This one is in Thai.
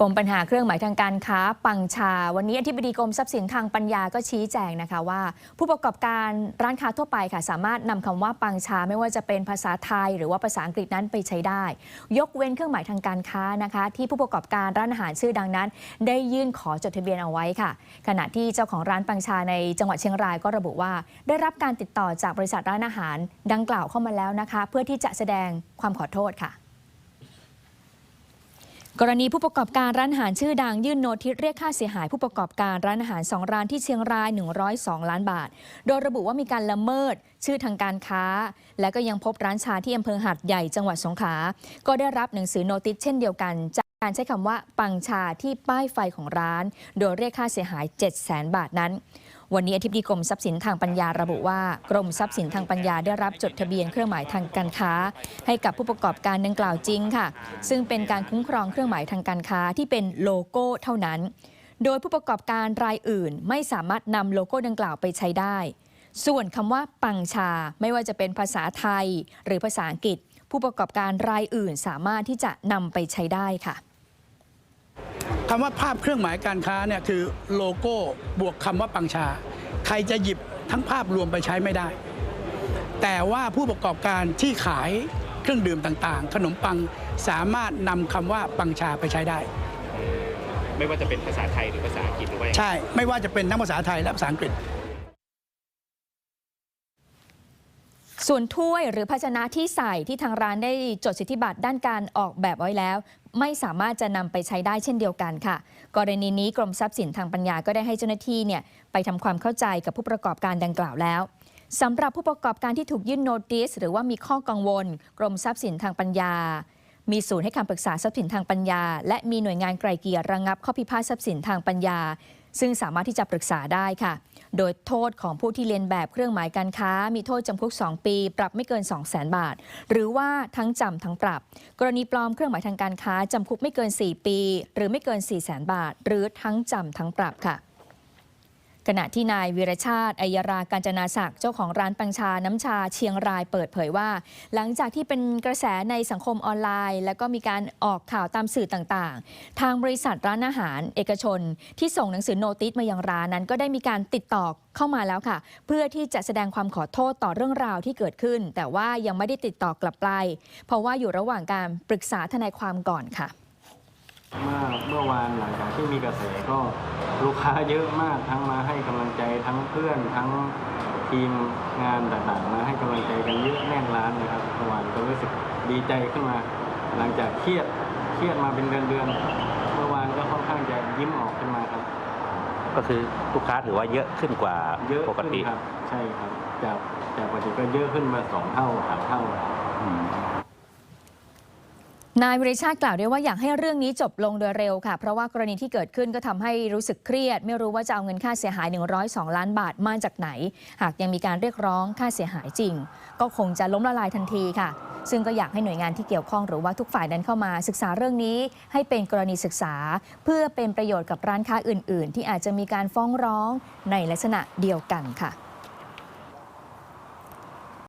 ปมปัญหาเครื่องหมายทางการค้าปังชา วันนี้อธิบดีกรมทรัพย์สินทางปัญญาก็ชี้แจงนะคะว่า ผู้ประกอบการร้านค้าทั่วไปค่ะ สามารถนำคำว่าปังชาไม่ว่าจะเป็นภาษาไทย หรือว่าภาษาอังกฤษนั้นไปใช้ได้ ยกเว้นเครื่องหมายทางการค้านะคะ ที่ผู้ประกอบการร้านอาหารชื่อดังนั้น ได้ยื่นขอจดทะเบียนเอาไว้ค่ะ ขณะที่เจ้าของร้านปังชาในจังหวัดเชียงรายก็ระบุว่า ได้รับการติดต่อจากบริษัทร้านอาหาร ดังกล่าวเข้ามาแล้วนะคะ เพื่อที่จะแสดงความขอโทษค่ะ กรณีผู้ประกอบการร้านอาหารชื่อดังยื่นโนติสเรียกค่าเสียหายผู้ประกอบการร้านอาหาร 2 ร้านที่เชียงราย 102 ล้านบาท โดยระบุว่ามีการละเมิด ชื่อทางการค้า และก็ยังพบร้านชาที่อำเภอหัดใหญ่จังหวัดสงขลา ก็ได้รับหนังสือโนติสเช่นเดียวกันจากการใช้คำว่าปังชาที่ป้ายไฟของร้าน โดยเรียกค่าเสียหาย 7 0 0 0 0 0 บาทนั้น วันนี้อธิบดีกรมทรัพย์สินทางปัญญาระบุว่ากรมทรัพย์สินทางปัญญาได้รับจดทะเบียนเครื่องหมายทางการค้า ให้กับผู้ประกอบการดังกล่าวจริงค่ะ ซึ่งเป็นการคุ้มครองเครื่องหมายทางการค้าที่เป็นโลโก้เท่านั้น โดยผู้ประกอบการรายอื่น ไม่สามารถนำโลโก้ดังกล่าวไปใช้ได้ ส่วนคำว่าปังชา ไม่ว่าจะเป็นภาษาไทย หรือภาษาอังกฤษ ผู้ประกอบการรายอื่นสามารถที่จะนำไปใช้ได้ค่ะคำว่าภาพเครื่องหมายการค้าเนี่ยคือโลโก้บวกคำว่าปังชา ใครจะหยิบทั้งภาพรวมไปใช้ไม่ได้ แต่ว่าผู้ประกอบการที่ขายเครื่องดื่มต่างๆ ขนมปังสามารถนำคำว่าปังชาไปใช้ได้ ไม่ว่าจะเป็นภาษาไทยหรือภาษาอังกฤษหรือว่าอย่างไรใช่ ไม่ว่าจะเป็นทั้งภาษาไทยและภาษาอังกฤษ ส่วนถ้วยหรือภาชนะที่ใส่ที่ทางร้านได้จดสิทธิบัตรด้านการออกแบบไว้แล้ว ไม่สามารถจะนำไปใช้ได้เช่นเดียวกันค่ะ กรณีนี้กรมทรัพย์สินทางปัญญาก็ได้ให้เจ้าหน้าที่เนี่ยไปทำความเข้าใจกับผู้ประกอบการดังกล่าวแล้วสำหรับผู้ประกอบการที่ถูกยื่นโนติสหรือว่ามีข้อกังวล กรมทรัพย์สินทางปัญญา มีศูนย์ให้คำปรึกษาทรัพย์สินทางปัญญา และมีหน่วยงานไกลเกลี่ยระงับข้อพิพาททรัพย์สินทางปัญญา ซึ่งสามารถที่จะปรึกษาได้ค่ะ โดยโทษของผู้ที่เลียนแบบเครื่องหมายการค้า มีโทษจำคุก 2 ปี ปรับไม่เกิน 2 0 0 0 0 0บาท หรือว่าทั้งจำทั้งปรับ กรณีปลอมเครื่องหมายทางการค้าจำคุกไม่เกิน 4 ปี หรือไม่เกิน 4 0 0 0 0 0บาท หรือทั้งจำทั้งปรับค่ะ ขณะที่นายวีรชาติอัยราการจนาศักดิ์เจ้าของร้านปังชาน้ำชาเชียงรายเปิดเผยว่า หลังจากที่เป็นกระแสในสังคมออนไลน์ แล้วก็มีการออกข่าวตามสื่อต่างๆ ทางบริษัทร้านอาหาร เอกชน ที่ส่งหนังสือโนติสมายังร้านนั้น ก็ได้มีการติดต่อเข้ามาแล้วค่ะ เพื่อที่จะแสดงความขอโทษต่อเรื่องราวที่เกิดขึ้น แต่ว่ายังไม่ได้ติดต่อกลับไป เพราะว่าอยู่ระหว่างการปรึกษาทนายความก่อนค่ะ เมื่อเมื่อวานหลังจากที่มีกระแสก็ลูกค้าเยอะมากทั้งมาให้กำลังใจทั้งเพื่อนทั้งทีมงานต่างๆมาให้กำลังใจกันเยอะแน่นร้านนะครับเมื่อวานก็รู้สึกดีใจขึ้นมา หลังจากเครียดเครียดมาเป็นเดือนๆเมื่อวานก็ค่อนข้างจะยิ้มออกขึ้นมาครับ ก็คือลูกค้าถือว่าเยอะขึ้นกว่าเยอะปกขึ้นติครับ ใช่ครับจากจากปกติก็เยอะขึ้นมาสองเท่าสามเท่าอืม นายวิริชาติกล่าวด้วยว่าอยากให้เรื่องนี้จบลงโดยเร็วค่ะ เพราะว่ากรณีที่เกิดขึ้นก็ทำให้รู้สึกเครียด ไม่รู้ว่าจะเอาเงินค่าเสียหาย 102 ล้านบาทมาจากไหน หากยังมีการเรียกร้องค่าเสียหายจริง ก็คงจะล้มละลายทันทีค่ะ ซึ่งก็อยากให้หน่วยงานที่เกี่ยวข้องหรือว่าทุกฝ่ายนั้นเข้ามาศึกษาเรื่องนี้ ให้เป็นกรณีศึกษา เพื่อเป็นประโยชน์กับร้านค้าอื่น ๆ ที่อาจจะมีการฟ้องร้องในลักษณะเดียวกันค่ะ